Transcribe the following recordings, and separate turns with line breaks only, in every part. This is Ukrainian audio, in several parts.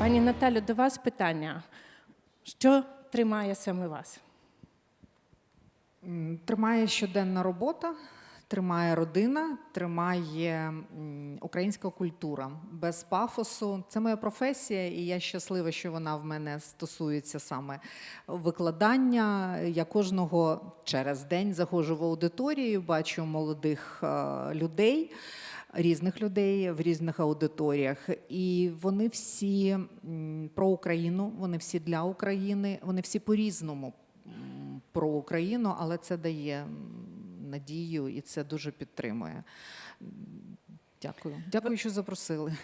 Пані Наталю, до вас питання. Що тримає саме вас?
Тримає щоденна робота, тримає родина, тримає українська культура без пафосу. Це моя професія, і я щаслива, що вона в мене стосується саме викладання. Я кожного через день заходжу в аудиторію, бачу молодих е, людей. Різних людей в різних аудиторіях, і вони всі про Україну, вони всі для України, вони всі по-різному про Україну, але це дає надію і це дуже підтримує. Дякую. Дякую, що запросили.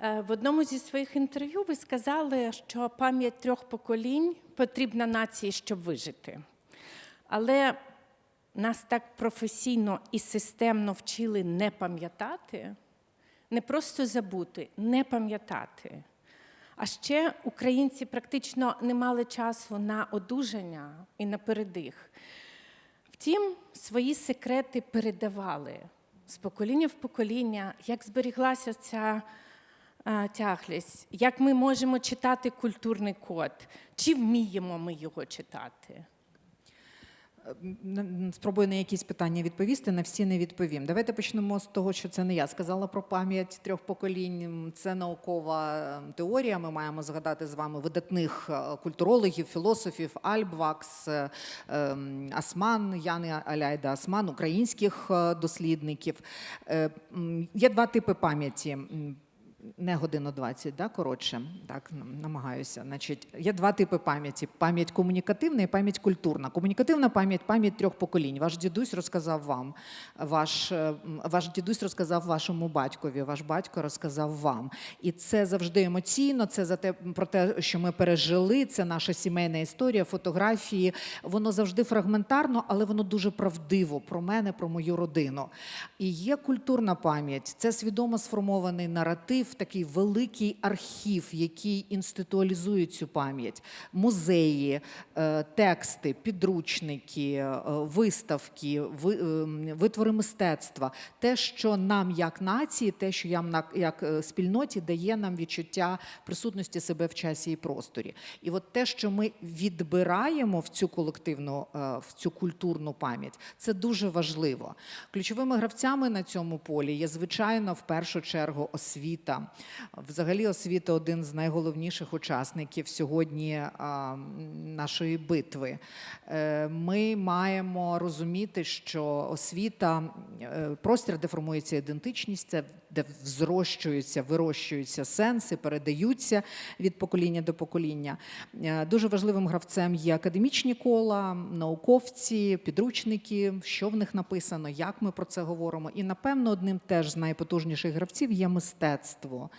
Е, В одному зі своїх інтерв'ю ви сказали, що пам'ять трьох поколінь потрібна нації, щоб вижити. Але нас так професійно і системно вчили не пам'ятати, не просто забути, не пам'ятати. А ще українці практично не мали часу на одужання і на передих. Втім, свої секрети передавали з покоління в покоління, як зберіглася ця е, тяглість, як ми можемо читати культурний код, чи вміємо ми його читати.
Спробую на якісь питання відповісти, на всі не відповім. Давайте почнемо з того, що це не я сказала про пам'ять трьох поколінь. Це наукова е, теорія. Ми маємо згадати з вами видатних е, культурологів, філософів Альбвакс, е, ем, Асман, Яни Аляйда Асман, українських е, дослідників. Є два типи пам'яті. Не годину 20, да, коротше, так намагаюся. Значить, є два типи пам'яті: пам'ять комунікативна і пам'ять культурна. Комунікативна пам'ять пам'ять трьох поколінь. Ваш дідусь розказав вам, ваш, е, ваш дідусь розказав вашому батькові, ваш батько розказав вам. І це завжди емоційно. Це за те про те, що ми пережили. Це наша сімейна історія, фотографії. Воно завжди фрагментарно, але воно дуже правдиво про мене, про мою родину. І є культурна пам'ять. Це свідомо сформований наратив, такий великий архів, який інституалізує цю пам'ять. Музеї, е, тексти, підручники, е, виставки, ем, витвори мистецтва. Те, що нам як нації, те, що нам на- як е, спільноті дає нам відчуття присутності себе в часі і просторі. І от те, що ми відбираємо в цю колективну, е, в цю культурну пам'ять, це дуже важливо. Ключовими гравцями на цьому полі є, звичайно, в першу чергу освіта. Взагалі, освіта один з найголовніших учасників сьогодні нашої битви. Е, Ми маємо розуміти, що освіта е, простір, де формується ідентичність, це де взрощуються, вирощуються сенси, передаються від покоління до покоління. Е, Дуже важливим гравцем є академічні кола, науковці, підручники, що в них написано, як ми про це говоримо. І напевно, одним теж з найпотужніших гравців є мистецтво.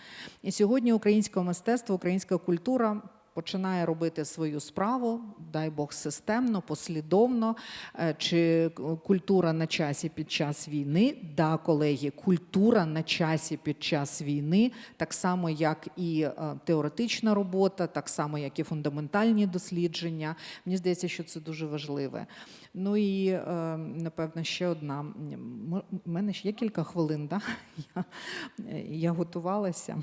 І сьогодні українське мистецтво, українська культура. Починає робити свою справу, дай Бог системно, послідовно. Е, Чи культура на часі під час війни? Да, колеги, культура на часі під час війни, так само як і е, теоретична робота, так само як і фундаментальні дослідження. Мені здається, що це дуже важливе. Ну і е, напевно ще одна. У мене ще є кілька хвилин. Да? Я, я готувалася.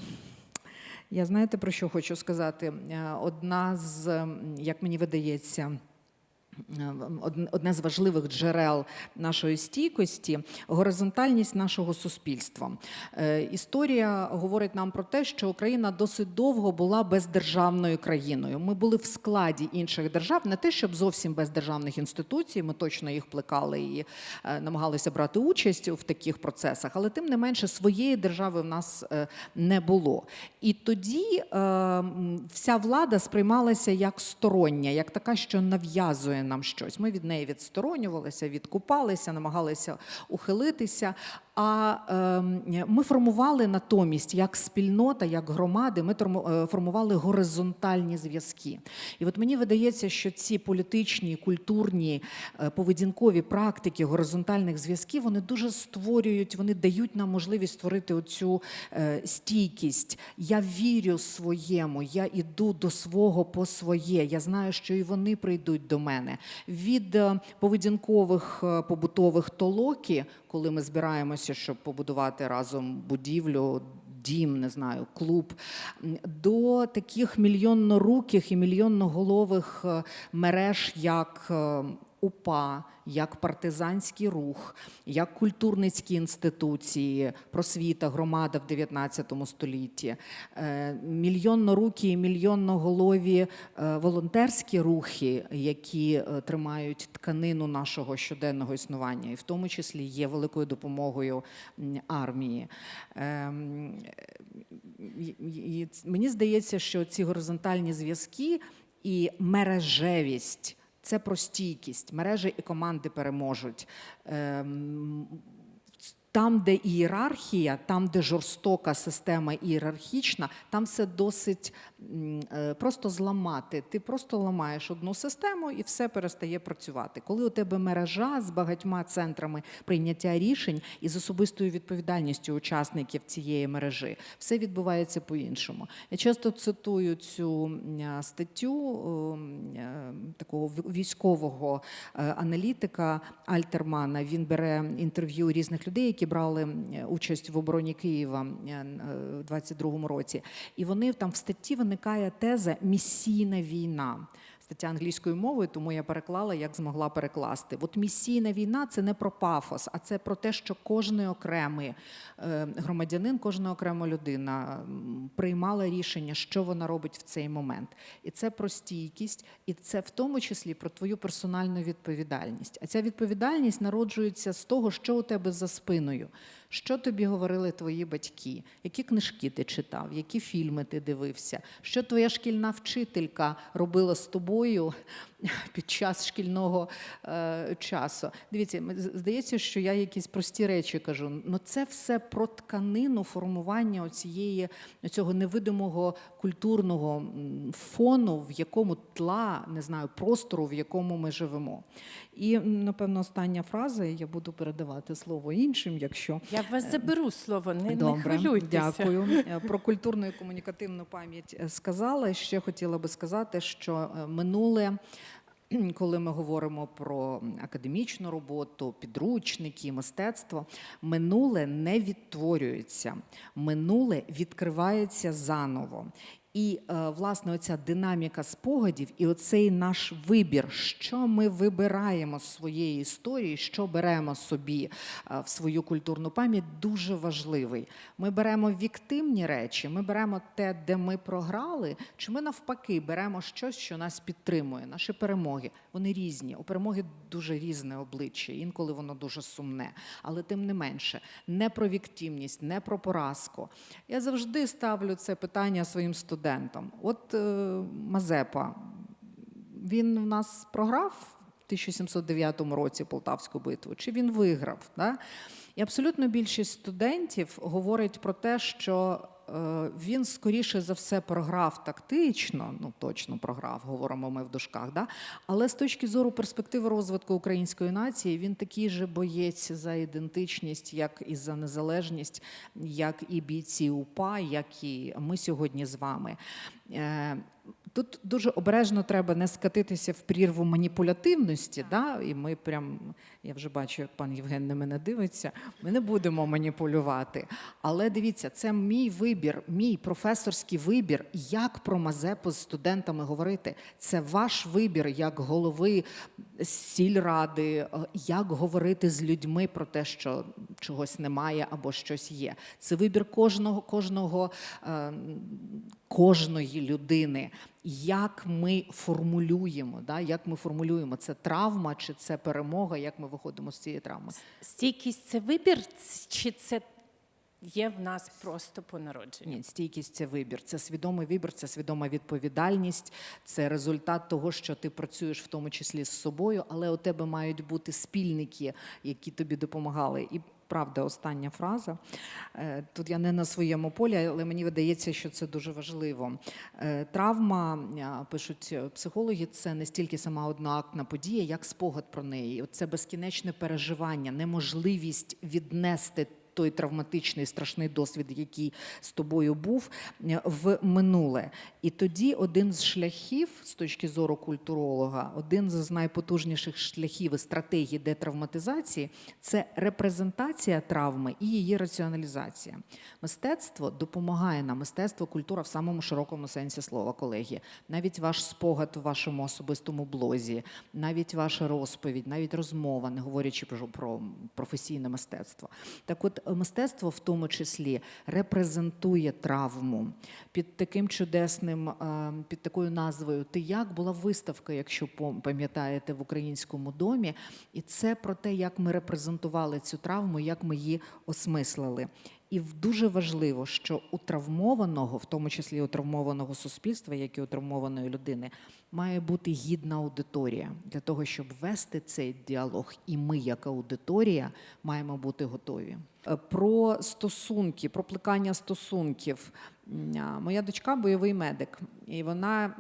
Я знаєте про що хочу сказати? Е, Одна з, як мені видається, одне з важливих джерел нашої стійкості горизонтальність нашого суспільства. Е, Історія говорить нам про те, що Україна досить довго була бездержавною країною. Ми були в складі інших держав, не те, щоб зовсім без державних інституцій. Ми точно їх плекали і е, намагалися брати участь в таких процесах, але тим не менше своєї держави в нас е, не було. І тоді е, вся влада сприймалася як стороння, як така, що нав'язує нам щось. Ми від неї відсторонювалися, відкупалися, намагалися ухилитися. А е, ми формували натомість як спільнота, як громади, ми е, формували горизонтальні зв'язки. І от мені видається, що ці політичні, культурні, е, поведінкові практики горизонтальних зв'язків вони дуже створюють, вони дають нам можливість створити оцю е, стійкість. Я вірю своєму, я іду до свого по своє. Я знаю, що і вони прийдуть до мене. Від поведінкових побутових толоки, коли ми збираємося, щоб побудувати разом будівлю, дім, не знаю, клуб, до таких мільйонноруких і мільйонноголових е, мереж, як е, УПА, як партизанський рух, як культурницькі інституції, просвіта, громада в 19 столітті, е, мільйоннорукі і мільйонноголові е, волонтерські рухи, які е, тримають тканину нашого щоденного існування, і в тому числі є великою допомогою армії. Ем, і- Мені здається, що ці горизонтальні зв'язки і мережевість. Це про стійкість. Мережі і команди переможуть. Там, де ієрархія, там, де жорстока система ієрархічна, там все досить е, просто зламати. Ти просто ламаєш одну систему і все перестає працювати. Коли у тебе мережа з багатьма центрами прийняття рішень і з особистою відповідальністю учасників цієї мережі, все відбувається по-іншому. Я часто цитую цю е, статтю е, такого військового аналітика Альтермана. Він бере інтерв'ю різних людей, які брали участь в обороні Києва е, е, в 22-му році. І вони там в статті виникає теза місійна війна. Стаття англійською мовою, тому я переклала, як змогла перекласти. От місійна війна це не про пафос, а це про те, що кожен окремий е, громадянин, кожна окрема людина приймала рішення, що вона робить в цей момент. І це про стійкість, і це в тому числі про твою персональну відповідальність. А ця відповідальність народжується з того, що у тебе за спиною. Що тобі говорили твої батьки? Які книжки ти читав, які фільми ти дивився? Що твоя шкільна вчителька робила з тобою під час шкільного е, часу? Дивіться, здається, що я якісь прості речі кажу. Ну це все про тканину формування оцієї цього невидимого культурного фону, в якому тла, не знаю, простору, в якому ми живемо. І напевно остання фраза, я буду передавати слово іншим, якщо
Я вас заберу слово, не, не хвилюйтеся.
дякую. Е, Про культурну і комунікативну пам'ять е, сказала. Ще хотіла би сказати, що е, минуле. Коли ми говоримо про академічну роботу, підручники, мистецтво, минуле не відтворюється, минуле відкривається заново. І е, власне оця динаміка спогадів і оцей наш вибір, що ми вибираємо з своєї історії, що беремо собі е, в свою культурну пам'ять, дуже важливий. Ми беремо віктимні речі, ми беремо те, де ми програли, чи ми навпаки беремо щось, що нас підтримує, наші перемоги. Вони різні. У перемоги дуже різне обличчя, інколи воно дуже сумне. Але тим не менше, не про віктимність, не про поразку. Я завжди ставлю це питання своїм студентам. От е, Мазепа, він в нас програв в 1709 році Полтавську битву, чи він виграв? Да? І абсолютно більшість студентів говорить про те, що він скоріше за все програв тактично, ну точно програв, говоримо ми в дужках, да? але з точки зору перспективи розвитку української нації, він такий же боєць за ідентичність, як і за незалежність, як і бійці УПА, як і ми сьогодні з вами. Тут дуже обережно треба не скатитися в прірву маніпулятивності. Да? І ми прям, я вже бачу, як пан Євген на мене дивиться. Ми не будемо маніпулювати. Але дивіться, це мій вибір, мій професорський вибір, як про Мазепу з студентами говорити. Це ваш вибір як голови сільради, як говорити з людьми про те, що чогось немає або щось є. Це вибір кожного, кожного. е, кожної людини, як ми формулюємо, да? як ми формулюємо це травма чи це перемога, як ми виходимо з цієї травми.
Стійкість це вибір, чи це є в нас просто по народженню?
Ні, стійкість це вибір, це свідомий вибір, це свідома відповідальність, це результат того, що ти працюєш в тому числі з собою, але у тебе мають бути спільники, які тобі допомагали. І правда, остання фраза. Е, Тут я не на своєму полі, але мені видається, що це дуже важливо. Е, Травма, е, пишуть психологи, це не стільки сама одноактна подія, як спогад про неї. Це безкінечне переживання, неможливість віднести той травматичний страшний досвід, який з тобою був, е, в минуле. І тоді один з шляхів з точки зору культуролога, один з найпотужніших шляхів і стратегій детравматизації це репрезентація травми і її раціоналізація. Мистецтво допомагає нам, мистецтво, культура в самому широкому сенсі слова, колеги. Навіть ваш спогад в вашому особистому блозі, навіть ваша розповідь, навіть розмова, не говорячи про, про професійне мистецтво. Так от мистецтво в тому числі репрезентує травму під таким чудесним, е, під такою назвою Ти як була виставка, якщо пам'ятаєте, в українському домі, і це про те, як ми репрезентували цю травму, як ми її осмислили. І дуже важливо, що у травмованого, в тому числі у травмованого суспільства, як і у травмованої людини, має бути гідна аудиторія для того, щоб вести цей діалог. І ми, як аудиторія, маємо бути готові. Е, Про стосунки, про плекання стосунків. Моя дочка бойовий медик, і вона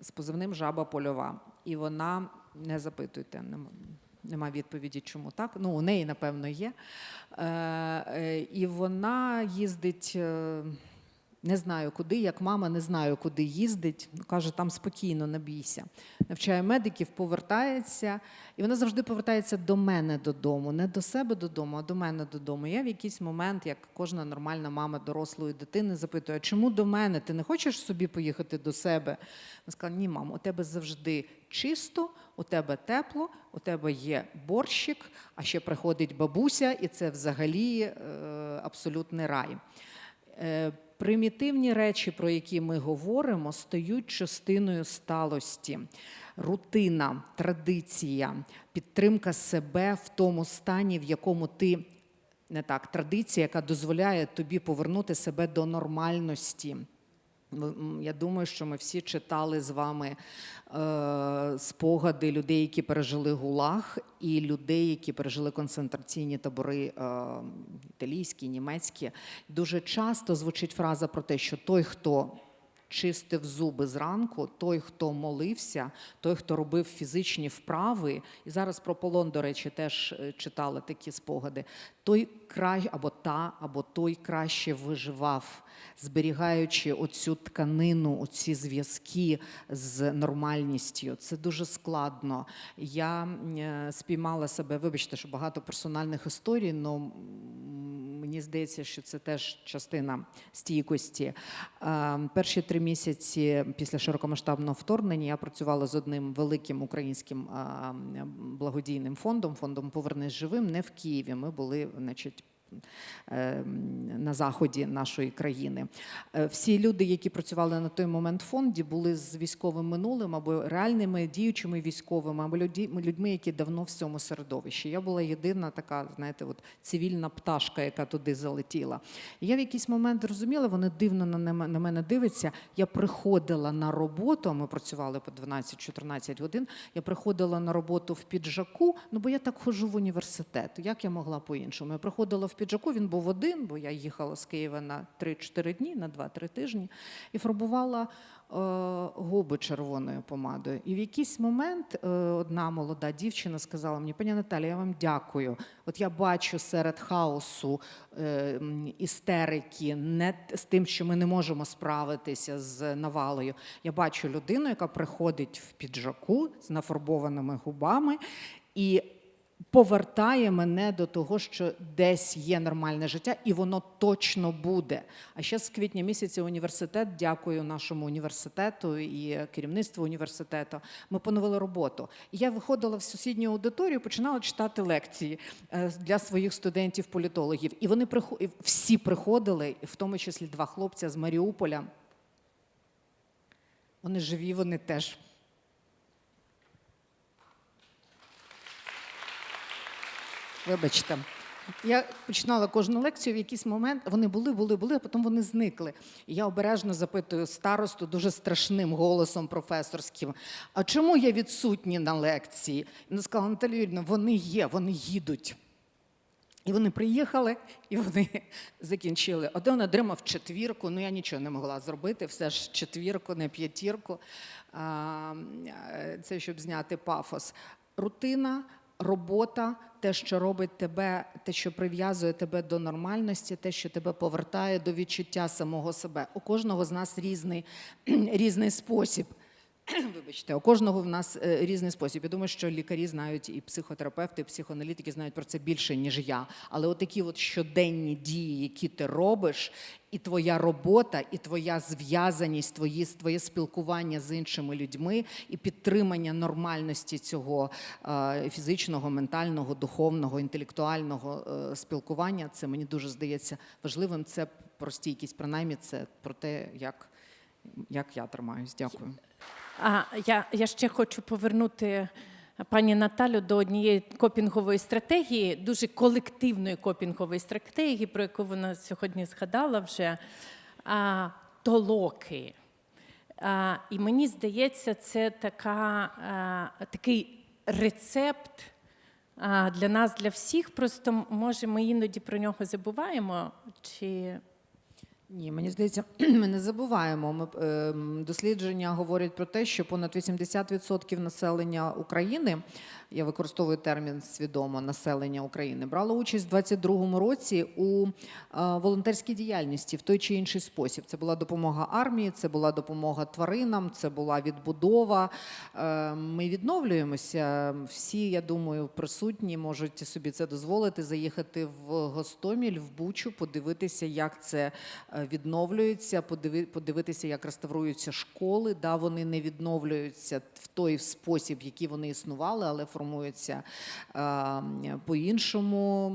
з позивним жаба польова. І вона не запитуйте, нема відповіді, чому так. Ну, у неї, напевно, є. Е, е, і вона їздить. Не знаю куди, як мама, не знаю, куди їздить. Ну, Каже, там спокійно, не бійся. Навчає медиків, повертається, і вона завжди повертається до мене додому, не до себе додому, а до мене додому. Я в якийсь момент, як кожна нормальна мама дорослої дитини, запитую, чому до мене? Ти не хочеш собі поїхати до себе? Вона сказала, ні, мам, у тебе завжди чисто, у тебе тепло, у тебе є борщик, а ще приходить бабуся, і це взагалі е, абсолютний рай. Е, Примітивні речі, про які ми говоримо, стають частиною сталості. Рутина, традиція, підтримка себе в тому стані, в якому ти не так, традиція, яка дозволяє тобі повернути себе до нормальності. Я думаю, що ми всі читали з вами е, спогади людей, які пережили гулаг, і людей, які пережили концентраційні табори е, італійські, німецькі. Дуже часто звучить фраза про те, що той, хто чистив зуби зранку, той, хто молився, той, хто робив фізичні вправи, і зараз про полон, до речі, теж е, читала такі спогади. Той край або та, або той краще виживав, зберігаючи оцю тканину, оці зв'язки з нормальністю. Це дуже складно. Я е, спіймала себе, вибачте, що багато персональних історій, але мені здається, що це теж частина стійкості. Е, Перші три місяці після широкомасштабного вторгнення я працювала з одним великим українським е, благодійним фондом, фондом Повернись живим, не в Києві. Ми були, значить. Е, На заході нашої країни Е, всі люди, які працювали на той момент в фонді, були з військовим минулим або реальними діючими військовими, або людьми, які давно в цьому середовищі. Я була єдина така, знаєте, от цивільна пташка, яка туди залетіла. Я в якийсь момент розуміла, вони дивно на мене дивляться. Я приходила на роботу, ми працювали по 12-14 годин. Я приходила на роботу в піджаку, ну бо я так ходжу в університет. Як я могла по-іншому? Я приходила в піджаку, він був один, бо я їхала з Києва на 3-4 дні, на 2-3 тижні, і фарбувала е, губи червоною помадою. І в якийсь момент е, одна молода дівчина сказала мені: пані Наталі, я вам дякую. От я бачу серед хаосу е, істерики, не з тим, що ми не можемо справитися з навалою. Я бачу людину, яка приходить в піджаку з нафарбованими губами і повертає мене до того, що десь є нормальне життя, і воно точно буде. А ще з квітня місяця університет, дякую нашому університету і керівництву університету. Ми поновили роботу. І я виходила в сусідню аудиторію, починала читати лекції е, для своїх студентів-політологів. І вони всі приходили, в тому числі два хлопця з Маріуполя. Вони живі, вони теж Вибачте. Я починала кожну лекцію в якийсь момент. Вони були, були, були, а потім вони зникли. І я обережно запитую старосту дуже страшним голосом професорським: а чому я відсутні на лекції? Вона сказала, Наталія Юрійовна, вони є, вони їдуть. І вони приїхали, і вони закінчили. Один отримав четвірку, ну я нічого не могла зробити, все ж четвірку, не п'ятірку. Е, Це щоб зняти пафос. Рутина, робота, те, що робить тебе, те, що прив'язує тебе до нормальності, те, що тебе повертає до відчуття самого себе. У кожного з нас різний, різний спосіб. Вибачте, у кожного в нас е, різний спосіб. Я думаю, що лікарі знають, і психотерапевти, і психоаналітики знають про це більше, ніж я. Але отакі от щоденні дії, які ти робиш, і твоя робота, і твоя зв'язаність, твої, твоє спілкування з іншими людьми, і підтримання нормальності цього е, фізичного, ментального, духовного, інтелектуального е, спілкування, це мені дуже здається важливим. Це про стійкість, принаймні, це про те, як, як я тримаюсь. Дякую.
А я, я ще хочу повернути пані Наталю до однієї копінгової стратегії, дуже колективної копінгової стратегії, про яку вона сьогодні згадала вже. А, толоки. А, і мені здається, це така, а, такий рецепт а, для нас, для всіх. Просто може ми іноді про нього забуваємо. Чи
Ні, мені здається, ми не забуваємо. Ми, ем, дослідження говорять про те, що понад 80% населення України, я використовую термін свідомо населення України, брало участь у 22-му році у е, волонтерській діяльності в той чи інший спосіб. Це була допомога армії, це була допомога тваринам, це була відбудова. Е, Ми відновлюємося. Всі, я думаю, присутні можуть собі це дозволити, заїхати в Гостоміль, в Бучу, подивитися, як це е, відновлюється, подиви- подивитися, як реставруються школи. Да, вони не відновлюються в той спосіб, який вони існували, але формуються е, по-іншому.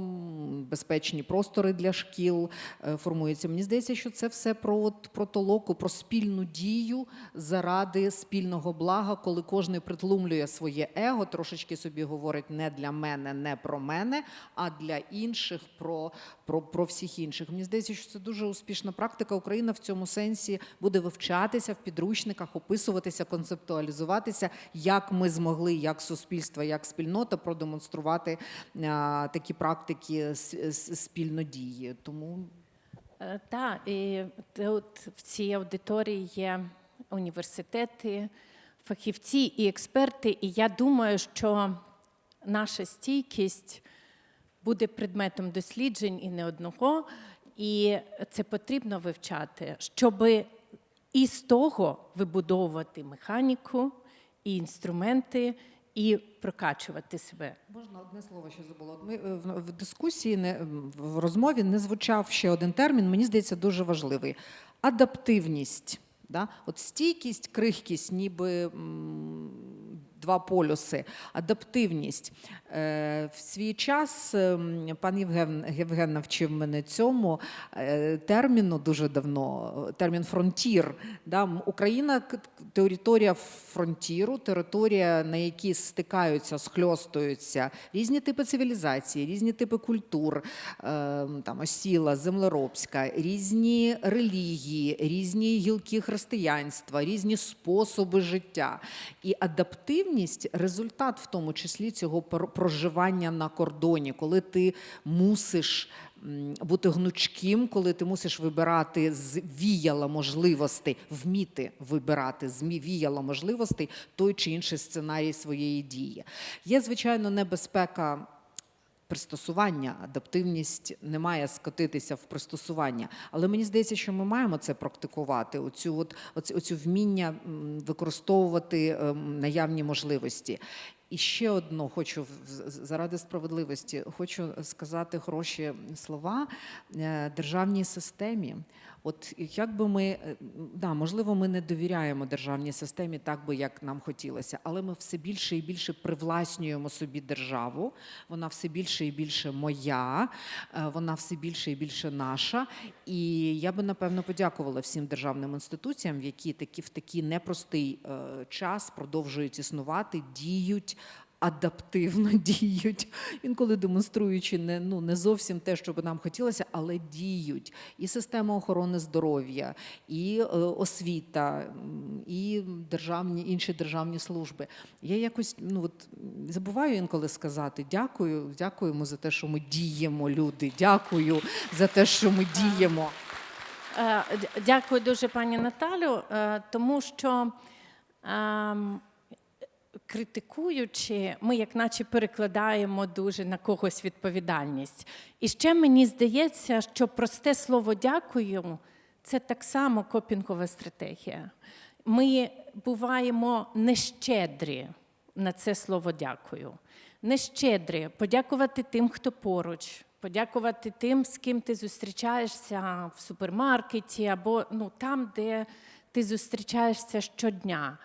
Безпечні простори для шкіл е, формуються. Мені здається, що це все про, от, про толоку, про спільну дію заради спільного блага, коли кожен притлумлює своє его, трошечки собі говорить не для мене, не про мене, а для інших, про, про, про всіх інших. Мені здається, що це дуже успішна практика. Україна в цьому сенсі буде вивчатися в підручниках, описуватися, концептуалізуватися, як ми змогли, як суспільство, як спільнота продемонструвати а, такі практики спільнодії. Тому
Е, Так, і тут в цій аудиторії є університети, фахівці і експерти. І я думаю, що наша стійкість буде предметом досліджень і не одного. І це потрібно вивчати, щоб із того вибудовувати механіку і інструменти, і прокачувати себе.
Можна одне слово ще забула. Ми е, в, дискусії не в розмові не звучав ще один термін. Мені здається, дуже важливий адаптивність. Да? От стійкість, крихкість, ніби два полюси, адаптивність. Е, в свій час ем, пан Євген, Євген навчив мене цьому е, терміну дуже давно, термін фронтір. Да? Україна територія фронтіру, територія, на якій стикаються, схльостуються різні типи цивілізації, різні типи культур, е, там осіла, землеробська, різні релігії, різні гілки християнства, різні способи життя. І адаптивність результат в тому числі цього проживання на кордоні, коли ти мусиш. Бути гнучким, коли ти мусиш вибирати з віяла можливостей, вміти вибирати з віяла можливостей той чи інший сценарій своєї дії. Є, звичайно, небезпека пристосування, адаптивність не має скотитися в пристосування. Але мені здається, що ми маємо це практикувати, оцю, от, оцю, вміння використовувати ем, наявні можливості. І ще одно хочу заради справедливості, хочу сказати хороші слова е, державній системі. От як би ми, е, да, можливо, ми не довіряємо державній системі так би, як нам хотілося, але ми все більше і більше привласнюємо собі державу. Вона все більше і більше моя, е, вона все більше і більше наша. І я би напевно подякувала всім державним інституціям, які такі в такий непростий е, час продовжують існувати, діють. Адаптивно діють, інколи демонструючи не, ну, не зовсім те, що би нам хотілося, але діють. І система охорони здоров'я, і е, освіта, і державні, інші державні служби. Я якось ну, от, забуваю інколи сказати дякую, дякуємо за те, що ми діємо, люди. Дякую за те, що ми діємо.
Е, Дякую дуже, пані Наталю, е, тому що ем, критикуючи, ми як наче перекладаємо дуже на когось відповідальність. І ще мені здається, що просте слово дякую це так само копінгова стратегія. Ми буваємо нещедрі на це слово дякую. Нещедрі подякувати тим, хто поруч, подякувати тим, з ким ти зустрічаєшся в супермаркеті або ну, там, де ти зустрічаєшся щодня.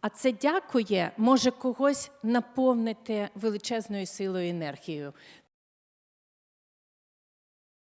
А це дякує може когось наповнити величезною силою і енергією.